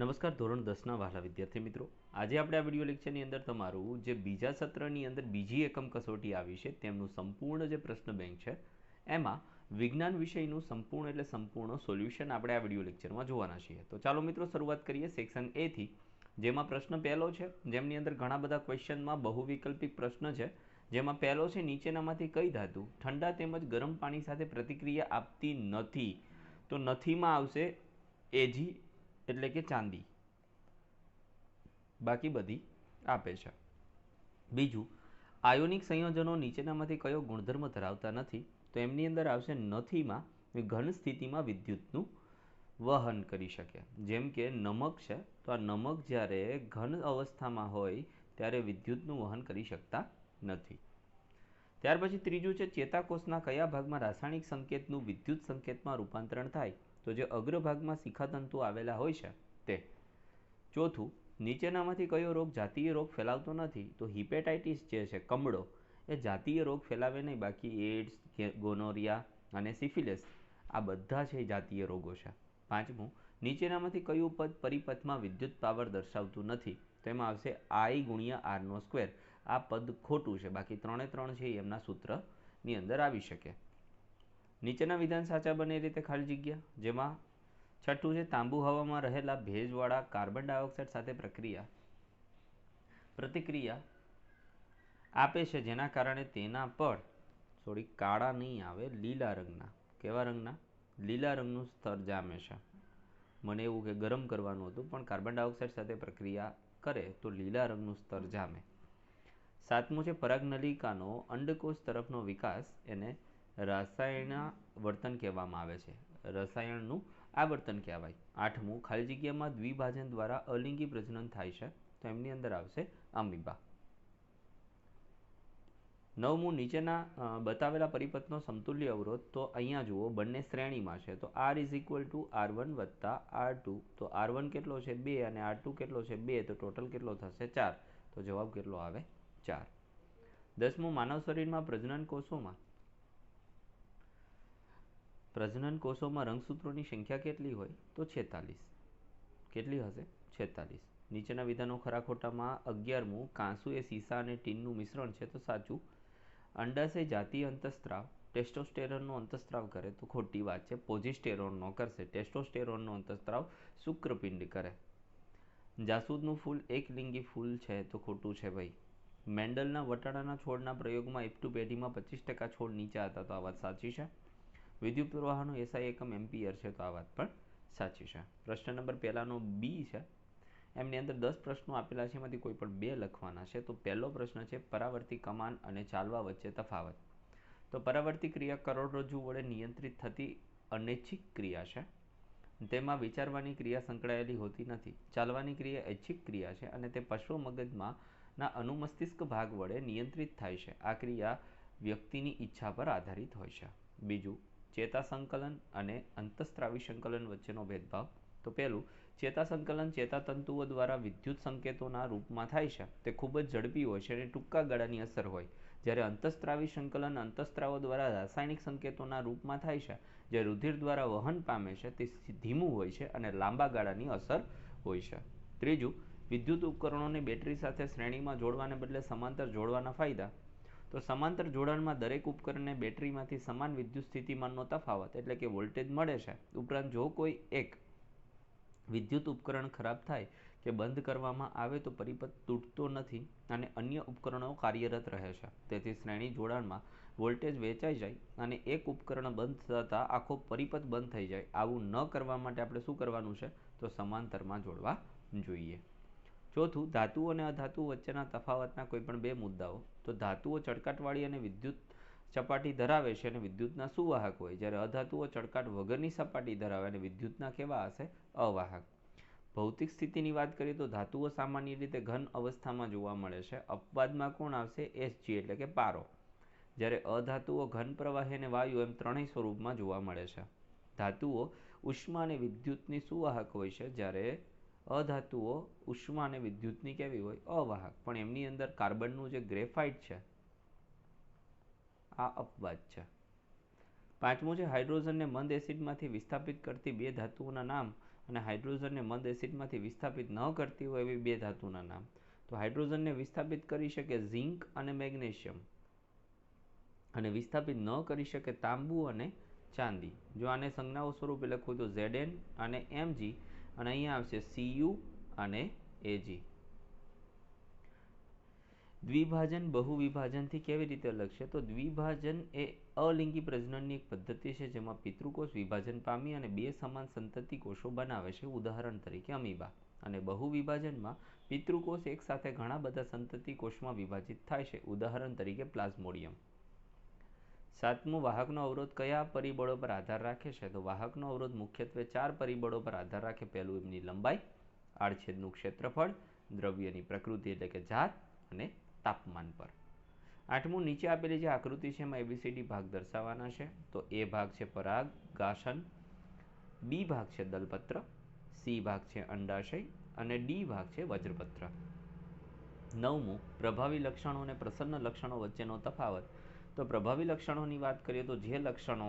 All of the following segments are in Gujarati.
નમસ્કાર, ધોરણ દસના વહાલા વિદ્યાર્થી મિત્રો. આજે આપણે આ વીડિયો લેક્ચરની અંદર તમારું જે બીજા સત્રની અંદર બીજી એકમ કસોટી આવી છે, તેમનું સંપૂર્ણ જે પ્રશ્ન બેંક છે, એમાં વિજ્ઞાન વિષયનું સંપૂર્ણ એટલે સંપૂર્ણ સોલ્યુશન આપણે આ વીડિયો લેક્ચરમાં જોવાના છીએ. તો ચાલો મિત્રો શરૂઆત કરીએ સેક્શન એથી જેમાં પ્રશ્ન પહેલો છે, જેમની અંદર ઘણા બધા ક્વેશ્ચનમાં બહુવિકલ્પિક પ્રશ્ન છે. જેમાં પહેલો છે, નીચેનામાંથી કઈ ધાતુ ઠંડા તેમજ ગરમ પાણી સાથે પ્રતિક્રિયા આપતી નથી? તો નથીમાં આવશે એજી એટલે કે ચાંદી. બાકી બધી આપે છે. બીજું, આયોનિક સંયોજનો નીચેનામાંથી કયો ગુણધર્મ ધરાવતા નથી, તો એમની અંદર આવશે નથીમાં ઘન સ્થિતિમાં વિદ્યુતનું વહન કરી શકે. જેમ કે નમક છે, તો આ નમક જ્યારે ઘન અવસ્થામાં હોય, ત્યારે વિદ્યુતનું વહન કરી શકતા નથી. ત્યાર પછી ત્રીજું છે, ચેતાકોષના કયા ભાગમાં રાસાયણિક સંકેતનું વિદ્યુત સંકેતમાં રૂપાંતરણ થાય? તો જે અગ્રભાગમાં શિખાતંતુ આવેલા હોય છે, તે. ચોથું, નીચેનામાંથી કયો રોગ જાતીય રોગ ફેલાવતો નથી, તો હિપેટાઇટિસ જે છે, કમળો, એ જાતીય રોગ ફેલાવે નહીં, બાકી એડ્સ ગોનોરિયા અને સિફિલિસ, આ બધા છે જાતીય રોગો છે. પાંચમું, નીચેનામાંથી કયું પદ પરિપથમાં વિદ્યુત પાવર દર્શાવતું નથી તેમાં આવશે આઈ ગુણ્યા આરનો સ્ક્વેર. આ પદ ખોટું છે, બાકી ત્રણે ત્રણ છે એમના સૂત્રની અંદર આવી શકે. નીચેના વિધાન સાચા બને એ રીતે ખાલી જગ્યા. જેમાં છઠ્ઠું છે, તાંબુ હવામાં રહેલા ભેજવાળા કાર્બન ડાયોક્સાઇડ સાથે પ્રક્રિયા. પ્રતિક્રિયા આપે છે જેના કારણે તેના પર થોડી કાળા નહીં આવે, લીલા રંગના. કેવા રંગના? લીલા રંગનું સ્તર જામે છે. મને એવું કે ગરમ કરવાનું હતું, પણ કાર્બન ડાયોક્સાઇડ સાથે પ્રક્રિયા કરે તો લીલા રંગનું સ્તર જામે. સાતમું છે, પરાગનલિકાનો અંડકોષ તરફનો વિકાસ. એને રસાયણ વર્તન કહેવામાં આવે છે. રસાયણનું આ વર્તન કહેવાય. આઠમું, ખાલી જગ્યામાં દ્વિભાજન દ્વારા અલિંગી પ્રજનન થાય છે. તો એમની અંદર આવશે અમીબા. નવમું, નીચેના બતાવેલા પરિપથનો સમતુલ્ય અવરોધ. તો અહીંયા જુઓ, બંને શ્રેણીમાં છે. તો R is equal to R one વત્તા આર ટુ તો આર વન કેટલો છે? બે. અને આર ટુ કેટલો છે? બે. તો ટોટલ કેટલો થશે? ચાર. તો જવાબ કેટલો આવે? ચાર. દસમું, માનવ શરીરમાં પ્રજનન કોષોમાં પ્રજનન કોષોમાં રંગસૂત્રોની સંખ્યા કેટલી હોય તો છેતાલીસ. કેટલી હશે? છેતાલીસ. નીચેના વિધાનો ખરા ખોટામાં અગિયારમું, કાંસુ એ સીસા અને ટીનનું મિશ્રણ છે તો સાચું. અંડાશય જાતીય અંતસ્ત્રાવ, ટેસ્ટોસ્ટેરોનનો અંતસ્ત્રાવ કરે તો ખોટી વાત છે. પોઝિસ્ટેરોનનો કરશે, ટેસ્ટોસ્ટેરોનનો અંતસ્ત્રાવ શુક્રપિંડ કરે. જાસૂદનું ફૂલ એક લિંગી ફૂલ છે તો ખોટું છે ભાઈ. મેન્ડલના વટાણાના છોડના પ્રયોગમાં એફટુ પેઢીમાં પચીસ ટકા છોડ નીચા હતા તો આ વાત સાચી છે? વિદ્યુત પ્રવાહનો એસઆઈ એકમ એમ્પિયર છે તો આ વાત પણ સાચી છે. પ્રશ્ન નંબર પહેલાંનો બી છે. એમની અંદર દસ પ્રશ્નો આપેલા છે, એમાંથી કોઈ પણ બે લખવાના છે. તો પહેલો પ્રશ્ન છે, પરાવર્તી કમાન અને ચાલવા વચ્ચે તફાવત. તો પરાવર્તી ક્રિયા કરોડરજ્જુ વડે નિયંત્રિત થતી અનૈચ્છિક ક્રિયા છે. તેમાં વિચારવાની ક્રિયા સંકળાયેલી હોતી નથી. ચાલવાની ક્રિયા ઐચ્છિક ક્રિયા છે અને તે પશ્વ મગજમાં ના અનુમસ્તિષ્ક ભાગ વડે નિયંત્રિત થાય છે. આ ક્રિયા વ્યક્તિની ઈચ્છા પર આધારિત હોય છે. બીજું ચેતા સંકલન અને અંતસ્ત્રાવી સંકલન વચ્ચેનો ભેદભાવ. તો પહેલું ચેતા સંકલન ચેતાતંતુઓ દ્વારા વિદ્યુત સંકેતોના રૂપમાં થાય છે. તે ખૂબ જ ઝડપી હોય છે અને ટૂંકા ગાળાની અસર હોય. જ્યારે અંતસ્ત્રાવી સંકલન અંતસ્ત્રાવો દ્વારા રાસાયણિક સંકેતોના રૂપમાં થાય છે, જે રુધિર દ્વારા વહન પામે છે, તે ધીમું હોય છે અને લાંબા ગાળાની અસર હોય છે. ત્રીજું, વિદ્યુત ઉપકરણોને બેટરી સાથે શ્રેણીમાં જોડવાને બદલે સમાંતર જોડવાના ફાયદા. તો સમાંતર જોડાણમાં દરેક ઉપકરણને બેટરીમાંથી સમાન વિદ્યુત સ્થિતિમાનનો તફાવત એટલે કે વોલ્ટેજ મળે છે. ઉપરાંત જો કોઈ એક વિદ્યુત ઉપકરણ ખરાબ થાય કે બંધ કરવામાં આવે તો પરિપથ તૂટતો નથી અને અન્ય ઉપકરણો કાર્યરત રહે છે. તેથી શ્રેણી જોડાણમાં વોલ્ટેજ વેચાઈ જાય અને એક ઉપકરણ બંધ થતાં આખો પરિપથ બંધ થઈ જાય. આવું ન કરવા માટે આપણે શું કરવાનું છે? તો સમાંતરમાં જોડવા જોઈએ. ચોથું, ધાતુઓ અને અધાતુઓ વચ્ચેના તફાવતના કોઈ પણ બે મુદ્દાઓ. તો ધાતુઓ ચળકાટવાળી અને વિદ્યુત સપાટી ધરાવે છે અને વિદ્યુતના સુવાહક હોય. જ્યારે અધાતુઓ ચળકાટ વગરની સપાટી ધરાવે અને વિદ્યુતના કેવા હશે? અવાહક. ભૌતિક સ્થિતિની વાત કરીએ તો ધાતુઓ સામાન્ય રીતે ઘન અવસ્થામાં જોવા મળે છે. અપવાદમાં કોણ આવશે? એસજી એટલે કે પારો. જ્યારે અધાતુઓ ઘન પ્રવાહી અને વાયુ એમ ત્રણેય સ્વરૂપમાં જોવા મળે છે. ધાતુઓ ઉષ્મા અને વિદ્યુતની સુવાહક હોય છે. જ્યારે અધાતુઓ ઉષ્મા અને વિદ્યુતની કેવી હોય? અવાહક. પણ એમની અંદર કાર્બનનું જે ગ્રેફાઇટ છે, આ અપવાદ છે. પાંચમું છે, હાઇડ્રોજનને મંદ એસિડમાંથી વિસ્થાપિત કરતી બે ધાતુઓના નામ અને હાઇડ્રોજનને મંદ એસિડમાંથી વિસ્થાપિત ન કરતી હોય એવી બે ધાતુના નામ. તો હાઇડ્રોજનને વિસ્થાપિત કરી શકે ઝિંક અને મેગ્નેશિયમ અને વિસ્થાપિત ન કરી શકે તાંબુ અને ચાંદી. જો આને સંજ્ઞાઓ સ્વરૂપે લખવું તો ઝેડ અને એમજી અને અહીંયા આવશે સીયુ અને એજી દ્વિભાજન બહુવિભાજનથી કેવી રીતે અલગ છે? તો દ્વિભાજન એ અલિંગી પ્રજનનની એક પદ્ધતિ છે જેમાં પિતૃકોષ વિભાજન પામી અને બે સમાન સંતતિ કોષો બનાવે છે. ઉદાહરણ તરીકે અમીબા. અને બહુવિભાજનમાં પિતૃકોષ એક સાથે ઘણા બધા સંતતિ કોષમાં વિભાજિત થાય છે. ઉદાહરણ તરીકે પ્લાઝ્મોડિયમ. સાતમું વાહકનો અવરોધ કયા પરિબળો પર આધાર રાખે છે? તો વાહકનો અવરોધ મુખ્યત્વે ચાર પરિબળો પર આધાર રાખે. પહેલું એમની લંબાઈ, આડછેદનું ક્ષેત્રફળ, દ્રવ્યની પ્રકૃતિ એટલે કે જાત અને તાપમાન પર. આઠમું, નીચે આપેલી જે આકૃતિ છે એમાં એબીસીડી ભાગ દર્શાવવાના છે. તો એ ભાગ છે પરાગ ગાસન બી ભાગ છે દલપત્ર. સી ભાગ છે અંડાશય અને ડી ભાગ છે વજ્રપત્ર. નવમું, પ્રભાવી લક્ષણો અને પ્રસન્ન લક્ષણો વચ્ચેનો તફાવત. તો પ્રભાવી લક્ષણોની વાત કરીએ તો જે લક્ષણો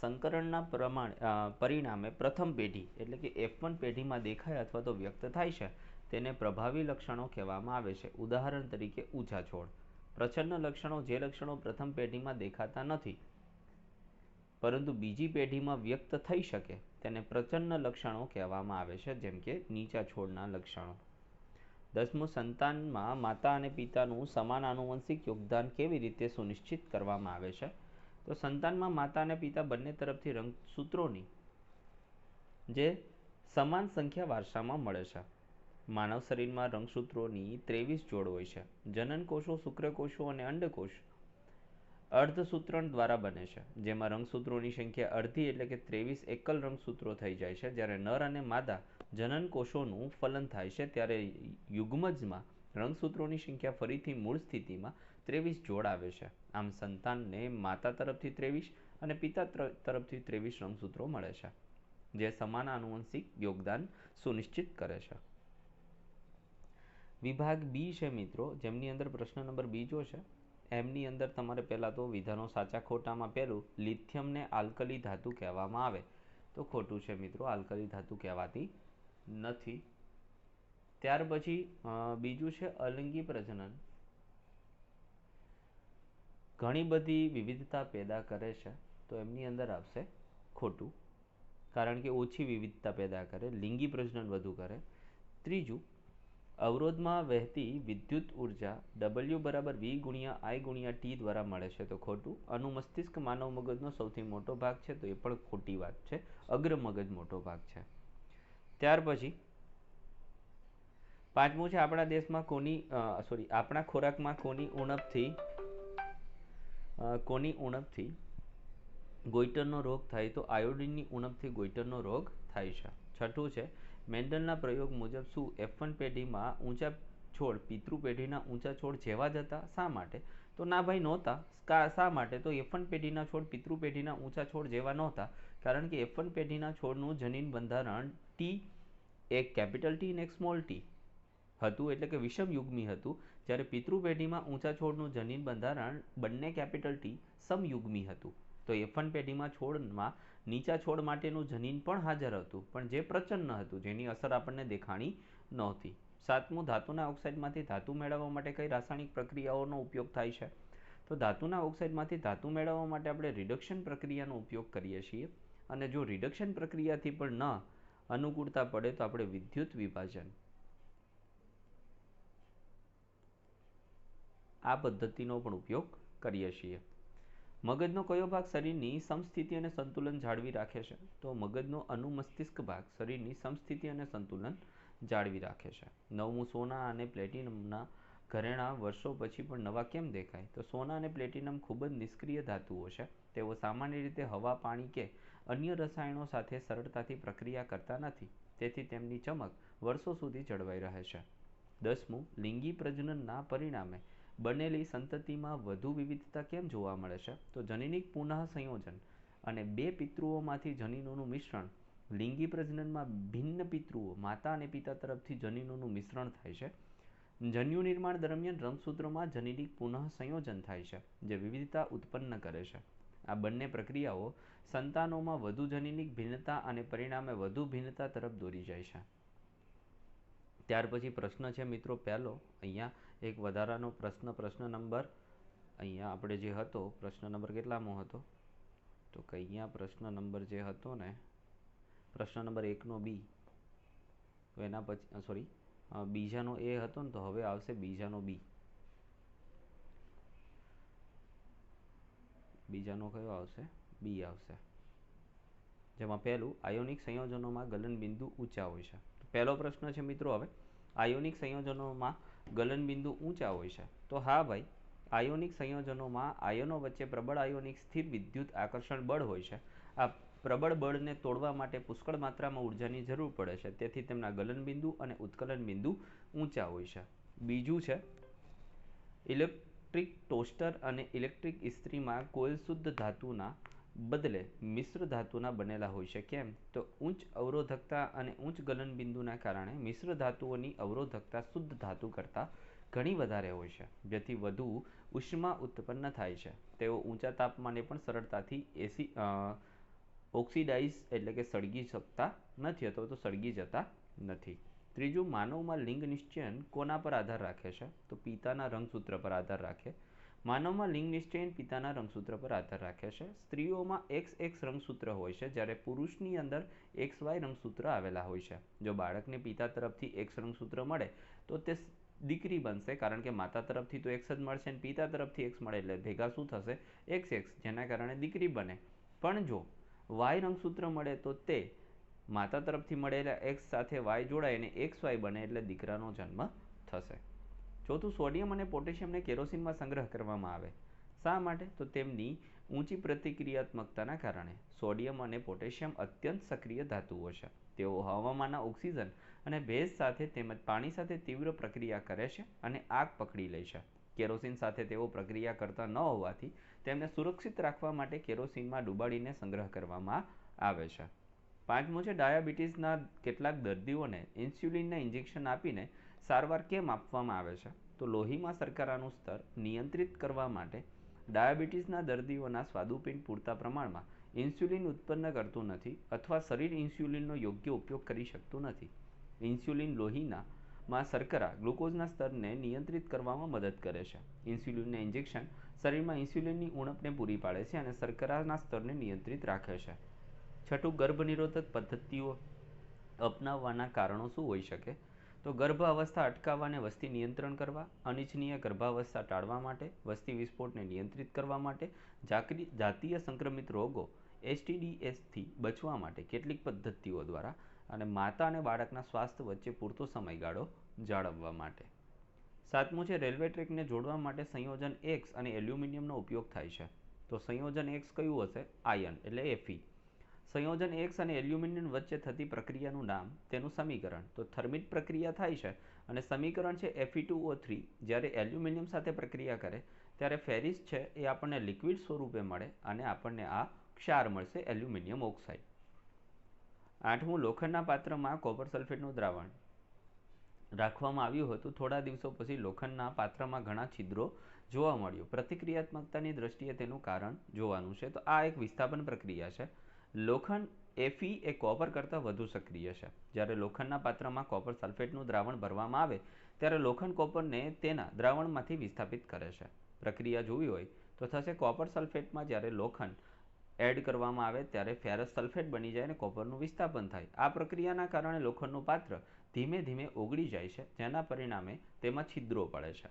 સંકરણના પ્રમાણ પરિણામે પ્રથમ પેઢી એટલે કે એફ વન પેઢીમાં દેખાય અથવા તો વ્યક્ત થાય છે, તેને પ્રભાવી લક્ષણો કહેવામાં આવે છે. ઉદાહરણ તરીકે ઊંચા છોડ. પ્રચન્ન લક્ષણો જે લક્ષણો પ્રથમ પેઢીમાં દેખાતા નથી, પરંતુ બીજી પેઢીમાં વ્યક્ત થઈ શકે, તેને પ્રચન્ન લક્ષણો કહેવામાં આવે છે, જેમ કે નીચા છોડના લક્ષણો. દસમું સંતાનમાં માતા અને પિતાનું સમાન આનુવંશિક યોગદાન કેવી રીતે સુનિશ્ચિત કરવામાં આવે છે? તો સંતાનમાં માતા અને પિતા બંને તરફથી રંગસૂત્રોની જે સમાન સંખ્યા વારસામાં મળે છે. માનવ શરીરમાં રંગસૂત્રોની ત્રેવીસ જોડ હોય છે. જનનકોષો શુક્રકોષો અને અંડકોષ અર્ધસૂત્રણ દ્વારા બને છે. જેમાં રંગસૂત્રોની સંખ્યા અડધી એટલે કે ત્રેવીસ એકલ રંગસૂત્રો થઈ જાય છે. જ્યારે નર અને માદા જનનકોષોનું ફલન થાય છે ત્યારે યુગ્મજમાં રંગસૂત્રોની સંખ્યા ફરીથી મૂળ સ્થિતિમાં ત્રેવીસ જોડ આવે છે. આમ સંતાનને માતા તરફથી ત્રેવીસ અને પિતા તરફથી ત્રેવીસ રંગસૂત્રો મળે છે, જે સમાન આનુવંશિક યોગદાન સુનિશ્ચિત કરે છે. વિભાગ બી છે મિત્રો, જેમની અંદર પ્રશ્ન નંબર બીજો છે. એમની અંદર તમારે પહેલાં તો વિધાનો સાચા ખોટામાં પહેલું લિથિયમને આલ્કલી ધાતુ કહેવામાં આવે. તો ખોટું છે મિત્રો, આલ્કલી ધાતુ કહેવાતી નથી. ત્યાર પછી બીજું છે અલિંગી પ્રજનન. ઘણી બધી વિવિધતા પેદા કરે છે, તો એમની અંદર આવશે ખોટું. કારણ કે ઓછી વિવિધતા પેદા કરે, લિંગી પ્રજનન વધુ કરે. ત્રીજું, અવરોધમાં વહેતી વિદ્યુત ઊર્જા ડબલ્યુ બરાબર વી ગુણ્યા આઈ ગુણ્યા ટી દ્વારા મળે છે, તો ખોટું. અનુમસ્તિષ્ક માનવ મગજનો સૌથી મોટો ભાગ છે, તો એ પણ ખોટી વાત છે. અગ્ર મગજ મોટો ભાગ છે. ત્યાર પછી પાંચમું છે આપણા દેશમાં કોની સોરી આપણા ખોરાકમાં કોની ઉણપથી કોની ઉણપથી ગોઈટરનો રોગ થાય તો આયોડિનની ઉણપથી ગોઈટરનો રોગ થાય છે. છઠ્ઠું છે, મેન્ડલના પ્રયોગ મુજબ શું એફન પેઢીમાં ઊંચા છોડ, પિતૃ પેઢીના ઊંચા છોડ જેવા જ હતા? શા માટે? તો ના ભાઈ, નહોતા. શા માટે? તો એફન પેઢીના છોડ, પિતૃ પેઢીના ઊંચા છોડ જેવા નહોતા. કારણ કે એફન પેઢીના છોડનું જનીન બંધારણ ટી એક કેપિટલ ટી ને એક સ્મોલ ટી હતું એટલે કે વિષમ યુગ્મી હતું, જ્યારે પિતૃપેઢીમાં ઊંચા છોડનું જનીન બંધારણ બંને કેપિટલ ટી સમયુગ્મી હતું. તો એફન પેઢીમાં છોડમાં નીચા છોડ માટેનું જનીન પણ હાજર હતું, પણ જે પ્રચન્ન હતું, જેની અસર આપણને દેખાણી નહોતી. સાતમું, ધાતુના ઓક્સાઇડમાંથી ધાતુ મેળવવા માટે કઈ રાસાયણિક પ્રક્રિયાઓનો ઉપયોગ થાય છે? તો ધાતુના ઓક્સાઇડમાંથી ધાતુ મેળવવા માટે આપણે રિડક્શન પ્રક્રિયાનો ઉપયોગ કરીએ છીએ. અને જો રિડક્શન પ્રક્રિયાથી પણ ન અનુકૂળતા પડે તો આપણે વિદ્યુત વિભાજન. આ પદ્ધતિનો પણ ઉપયોગ કરીએ છીએ. મગજનો કયો ભાગ શરીરની સમસ્થિતિ અને સંતુલન જાળવી રાખે છે? તો મગજનો અનુમસ્તિષ્ક ભાગ શરીરની સમસ્થિતિ અને સંતુલન જાળવી રાખે છે. નવમું સોના અને પ્લેટિનમના ઘરેણાં વર્ષો પછી પણ નવા કેમ દેખાય? તો સોના અને પ્લેટિનમ ખૂબ જ નિષ્ક્રિય ધાતુઓ છે. તેઓ સામાન્ય રીતે હવા, પાણી કે અન્ય રસાયણો સાથે સરળતાથી પ્રક્રિયા કરતા નથી, તેથી તેમની ચમક વર્ષો સુધી જળવાઈ રહે છે. દસમું, લિંગી પ્રજનનના પરિણામે બનેલી સંતતિમાં વધુ વિવિધતા કેમ જોવા મળે છે? તો જનીનિક પુનઃ સંયોજન અને બે પિતૃઓમાંથી જનીનોનું મિશ્રણ, લિંગી પ્રજનનમાં ભિન્ન પિતૃઓ માતા અને પિતા તરફથી જનીનોનું મિશ્રણ થાય છે. જન્યુ નિર્માણ દરમિયાન રંગસૂત્રોમાં જનીનિક પુનઃ સંયોજન થાય છે, જે વિવિધતા ઉત્પન્ન કરે છે. આ બંને પ્રક્રિયાઓ સંતાનોમાં વધુ જનીનિક ભિન્નતા અને પરિણામે વધુ ભિન્નતા તરફ દોરી જાય છે. ત્યાર પછી પ્રશ્ન છે, મિત્રો, પહેલો, અહીંયા એક વધારાનો પ્રશ્ન પ્રશ્ન નંબર, અહીંયા આપણે જે હતો, પ્રશ્ન નંબર કેટલામો હતો? તો કે અહીંયા પ્રશ્ન નંબર જે હતો ને, પ્રશ્ન નંબર એકનો બી. તો એના પછી સોરી બીજાનો એ હતો ને, તો હવે આવશે બીજાનો બી. બીજાનો કયો આવશે? બી આવશે. જેમાં પહેલું, આયોનિક સંયોજનોમાં ગલનબિંદુ ઊંચા હોય છે. પહેલો પ્રશ્ન છે મિત્રો હવે, આયોનિક સંયોજનોમાં ગલનબિંદુ ઊંચા હોય છે. તો હા ભાઈ, આયોનિક સંયોજનોમાં આયનો વચ્ચે પ્રબળ આયોનિક સ્થિર વિદ્યુત આકર્ષણ બળ હોય છે. આ પ્રબળ બળને તોડવા માટે પુષ્કળ માત્રામાં ઉર્જાની જરૂર પડે છે. તેથી તેમના ગલનબિંદુ અને ઉત્કલન બિંદુ ઊંચા હોય છે. બીજું છે, ઇલેક્ટ્રિક ટોસ્ટર અને ઇલેક્ટ્રિક ઇસ્ત્રીમાં કોઈ શુદ્ધ ધાતુના બદલે મિશ્ર ધાતુના બનેલા હોય છે કેમ તો ઉચ્ચ અવરોધકતા અને ઉચ્ચ ગલનબિંદુના કારણે મિશ્ર ધાતુઓની અવરોધકતા શુદ્ધ ધાતુ કરતાં ઘણી વધારે હોય છે, જેથી વધુ ઉષ્મા ઉત્પન્ન થાય છે. તેઓ ઊંચા તાપમાને પણ સરળતાથી એસી ઓક્સિડાઇઝ એટલે કે સળગી શકતા નથી, અથવા તો સળગી જતા નથી. ત્રીજું, માનવમાં લિંગ નિશ્ચયન કોના પર આધાર રાખે છે? તો પિતાના રંગસૂત્ર પર આધાર રાખે. માનવમાં લિંગ નિશ્ચયન પિતાના રંગસૂત્ર પર આધાર રાખે છે. સ્ત્રીઓમાં એક્સ એક્સ રંગસૂત્ર હોય છે, જ્યારે પુરુષની અંદર એક્સ વાય રંગસૂત્ર આવેલા હોય છે. જો બાળકને પિતા તરફથી એક્સ રંગસૂત્ર મળે, તો તે દીકરી બનશે, કારણ કે માતા તરફથી તો એક્સ જ મળશે અને પિતા તરફથી એક્સ મળે એટલે ભેગા શું થશે? એક્સ એક્સ, જેના કારણે દીકરી બને. પણ જો વાય રંગસૂત્ર મળે, તો તે માતા તરફથી મળેલા એક્સ સાથે વાય જોડાય અને એક્સ વાય બને એટલે દીકરાનો જન્મ થશે. ચોથું સોડિયમ અને પોટેશિયમને કેરોસીનમાં સંગ્રહ કરવામાં આવે. શા માટે? તો તેમની ઊંચી પ્રતિક્રિયાત્મકતાના કારણે. સોડિયમ અને પોટેશિયમ અત્યંત સક્રિય ધાતુઓ છે. તેઓ હવામાંના ઓક્સિજન અને ભેજ સાથે તેમજ પાણી સાથે તીવ્ર પ્રક્રિયા કરે છે અને આગ પકડી લે છે. કેરોસીન સાથે તેઓ પ્રક્રિયા કરતા ન હોવાથી તેમને સુરક્ષિત રાખવા માટે કેરોસીનમાં ડુબાડીને સંગ્રહ કરવામાં આવે છે. પાંચમું છે ડાયાબિટીસના કેટલાક દર્દીઓને ઇન્સ્યુલિનના ઇન્જેક્શન આપીને સારવાર કેમ આપવામાં આવે છે? તો લોહીમાં શર્કરાનું સ્તર નિયંત્રિત કરવા માટે ડાયાબિટીસના દર્દીઓના સ્વાદુપિંડ પૂરતા પ્રમાણમાં ઇન્સ્યુલિન ઉત્પન્ન કરતું નથી અથવા શરીર ઇન્સ્યુલિનનો યોગ્ય ઉપયોગ કરી શકતું નથી. ઇન્સ્યુલિન લોહીના માં શર્કરા ગ્લુકોઝના સ્તરને નિયંત્રિત કરવામાં મદદ કરે છે. ઇન્સ્યુલિનના ઇન્જેક્શન શરીરમાં ઇન્સ્યુલિનની ઉણપને પૂરી પાડે છે અને શર્કરાના સ્તરને નિયંત્રિત રાખે છે. છઠ્ઠું, ગર્ભનિરોધક પદ્ધતિઓ અપનાવવાના કારણો શું હોઈ શકે? તો ગર્ભ અવસ્થા અટકાવવા અને વસ્તી નિયંત્રણ કરવા, અનિચ્છનીય ગર્ભાવસ્થા ટાળવા માટે, વસ્તી વિસ્ફોટને નિયંત્રિત કરવા માટે જાતીય સંક્રમિત રોગો એસટીડીએસથી બચવા માટે કેટલીક પદ્ધતિઓ દ્વારા અને માતા અને બાળકના સ્વાસ્થ્ય વચ્ચે પૂરતો સમયગાળો જાળવવા માટે. સાતમું છે, રેલવે ટ્રેકને જોડવા માટે સંયોજન એક્સ અને એલ્યુમિનિયમનો ઉપયોગ થાય છે. તો સંયોજન એક્સ કયું હશે? આયન, એટલે એફી સંયોજન એક્સ અને એલ્યુમિનિયમ વચ્ચે થતી પ્રક્રિયાનું નામ, તેનું સમીકરણ. તો થર્મિટ પ્રક્રિયા થાય છે અને સમીકરણ છે F e two O three જ્યારે એલ્યુમિનિયમ સાથે પ્રક્રિયા કરે, ત્યારે ફેરિસ છે એ આપણને લિક્વિડ સ્વરૂપે મળે અને આપણને આ ક્ષાર મળશે એલ્યુમિનિયમ ઓક્સાઇડ. આઠમું, લોખંડના પાત્રમાં કોપર સલ્ફેટનું દ્રાવણ. રાખવામાં આવ્યું હતું. થોડા દિવસો પછી લોખંડના પાત્રમાં ઘણા છિદ્રો જોવા મળ્યું. પ્રતિક્રિયાત્મકતાની દ્રષ્ટિએ તેનું કારણ જોવાનું છે. તો આ એક વિસ્થાપન પ્રક્રિયા છે. લોખંડ એફી એ કોપર કરતાં વધુ સક્રિય છે. જ્યારે લોખંડના પાત્રમાં કોપર સલ્ફેટનું દ્રાવણ ભરવામાં આવે, ત્યારે લોખંડ કોપરને તેના દ્રાવણમાંથી વિસ્થાપિત કરે છે. પ્રક્રિયા જોવી હોય તો થશે કોપર સલ્ફેટમાં જ્યારે લોખંડ એડ કરવામાં આવે, ત્યારે ફેરસ સલ્ફેટ બની જાય અને કોપરનું વિસ્થાપન થાય. આ પ્રક્રિયાના કારણે લોખંડનું પાત્ર ધીમે ધીમે ઓગળી જાય છે, જેના પરિણામે તેમાં છિદ્રો પડે છે.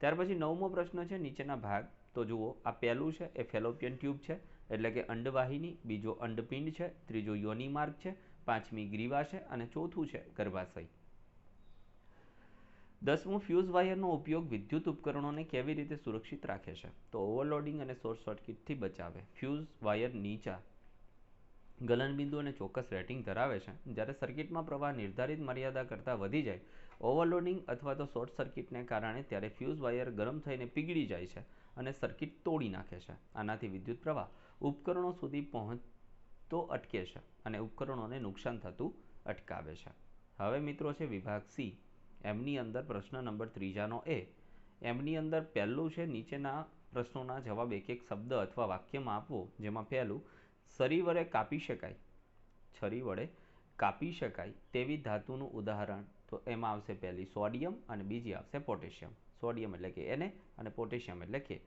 ત્યાર પછી નવમો પ્રશ્ન છે નીચેના ભાગ. તો જુઓ, આ પહેલું છે, એ ફેલોપિયન ટ્યુબ છે. એટલે કે અંડવાહિની, બીજો અંડપિંડ છે, ત્રીજો યોની માર્ગ છે, પાંચમી ગ્રીવા છે અને ચોથું છે ગર્ભાશય. દસમું, ફ્યુઝ વાયરનો ઉપયોગ વિદ્યુત ઉપકરણોને કેવી રીતે સુરક્ષિત રાખે છે? તો ઓવરલોડિંગ અને શોર્ટ સર્કિટથી બચાવે. ફ્યુઝ વાયર નીચા ગલનબિંદુ અને ચોક્કસ રેટિંગ ધરાવે છે. જ્યારે સર્કિટમાં પ્રવાહ નિર્ધારિત મર્યાદા કરતાં વધી જાય, ઓવરલોડિંગ અથવા તો શોર્ટ સર્કિટને કારણે ત્યારે ફ્યુઝ વાયર ગરમ થઈને પીગળી જાય છે. અને સર્કિટ તોડી નાખે છે. આનાથી વિદ્યુત પ્રવાહ ઉપકરણો સુધી પહોંચતો અટકે છે અને ઉપકરણોને નુકસાન થતું અટકાવે છે. હવે મિત્રો છે વિભાગ સી. એમની અંદર પ્રશ્ન નંબર ત્રીજાનો એ. એમની અંદર પહેલું છે નીચેના પ્રશ્નોના જવાબ એક એક શબ્દ અથવા વાક્યમાં આપવો, જેમાં પહેલું, છરી વડે કાપી શકાય. છરી વડે કાપી શકાય તેવી ધાતુનું ઉદાહરણ. તો એમાં આવશે પહેલી સોડિયમ અને બીજી આવશે પોટેશિયમ. સોડિયમ એટલે કે એને અને પોટેશિયમ એટલે કે.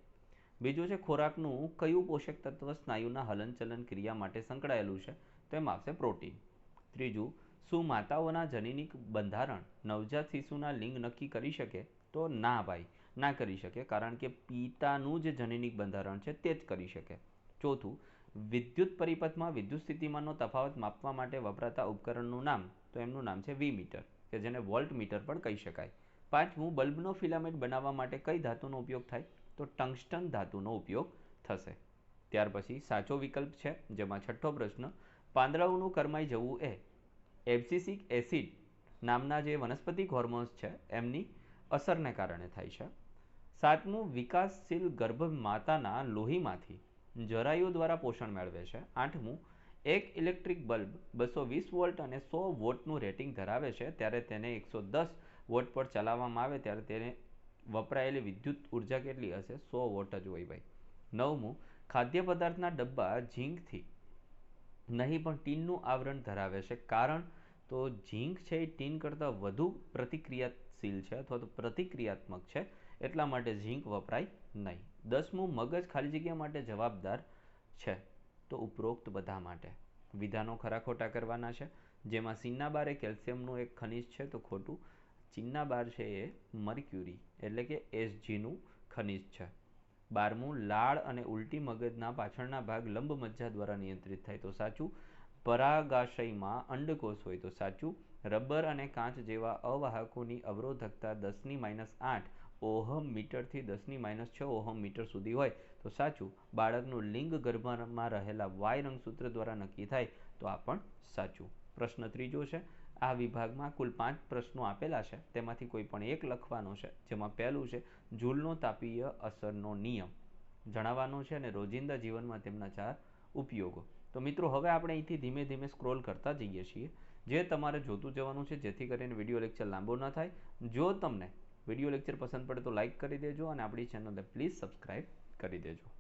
બીજું છે ખોરાકનું કયું પોષક તત્વ સ્નાયુના હલનચલન ક્રિયા માટે સંકળાયેલું છે? તો એમાં આવશે પ્રોટીન. ત્રીજું, શું માતાઓના જનીનિક બંધારણ નવજાત શિશુના લિંગ નક્કી કરી શકે? તો ના ભાઈ, ના કરી શકે, કારણ કે પિતાનું જે જનીનિક બંધારણ છે તે જ કરી શકે. ચોથું, વિદ્યુત પરિપથમાં વિદ્યુત સ્થિતિમાનનો તફાવત માપવા માટે વપરાતા ઉપકરણનું નામ, તો એમનું નામ છે વી મીટર, કે જેને વોલ્ટ મીટર પણ કહી શકાય. પાંચમું બલ્બનો ફિલામેન્ટ બનાવવા માટે કઈ ધાતુનો ઉપયોગ થાય? તો ટંગસ્ટન ધાતુનો ઉપયોગ થશે. ત્યાર પછી સાચો વિકલ્પ છે, જેમાં છઠ્ઠો પ્રશ્ન, પાંદડાઓનું કરમાઈ જવું એ. એબ્સિસિક એસિડ નામના જે વનસ્પતિક હોર્મોન્સ છે, એમની અસરને કારણે થાય છે. સાતમું, વિકાસશીલ ગર્ભ માતાના લોહીમાંથી જરાયુ દ્વારા પોષણ મેળવે છે. આઠમું, એક ઇલેક્ટ્રિક બલ્બ બસો વીસ વોલ્ટ અને સો વોટનું રેટિંગ ધરાવે છે, ત્યારે તેને એકસો દસ વોટ પર ચલાવવામાં આવે ત્યારે તેને વપરાયેલી વિદ્યુત ઊર્જા કેટલી હશે? સો વોટ જ હોય ભાઈ. નવમું, ખાદ્ય પદાર્થના ડબ્બા ઝીંકથી નહીં, પણ ટીનનું આવરણ ધરાવે છે. કારણ તો ઝીંક છે એ ટીન કરતાં વધુ પ્રતિક્રિયાશીલ છે અથવા તો પ્રતિક્રિયાત્મક છે, એટલા માટે ઝીંક વપરાય નહીં. દસમું, મગજ ખાલી જગ્યા માટે જવાબદાર છે તો ઉપરોક્ત બધા માટે. વિધાનો ખરા ખોટા કરવાના છે. જેમાં સિન્નાબારે કેલ્શિયમનું એક ખનિજ છે તો ખોટું. ચિન્નાબાર છે એ મર્ક્યુરી, એટલે કે એસજીનું ખનિજ છે. બારમું લાળ અને ઉલટી મગજના પાછળના ભાગ લંબ મજ્જા દ્વારા નિયંત્રિત થાય, તો સાચું. પરાગાશયમાં અંડકોષ હોય, તો સાચું. રબર અને કાચ જેવા અવાહકોની અવરોધકતા દસની માઇનસ આઠ ઓહમ મીટરથી દસની માઇનસ છ ઓહમ મીટર સુધી હોય, તો સાચું. બાળકનું લિંગ ગર્ભમાં રહેલા વાય રંગસૂત્ર દ્વારા નક્કી થાય, તો આ પણ સાચું. પ્રશ્ન ત્રીજો છે. આ વિભાગમાં કુલ પાંચ પ્રશ્નો આપેલા છે. તેમાંથી કોઈ પણ એક લખવાનો છે, જેમાં પહેલું છે ઝૂલનો તાપીય અસરનો નિયમ. જણાવવાનો છે અને રોજિંદા જીવનમાં તેમના ચાર ઉપયોગો. તો મિત્રો, હવે આપણે અહીંથી ધીમે ધીમે સ્ક્રોલ કરતા જઈએ છીએ. જે તમારે જોતું જવાનું છે, જેથી કરીને વીડિયો લેક્ચર લાંબો ન થાય. જો તમને વીડિયો લેક્ચર પસંદ પડે તો લાઇક કરી દેજો અને આપણી ચેનલને પ્લીઝ સબસ્ક્રાઈબ કરી દેજો.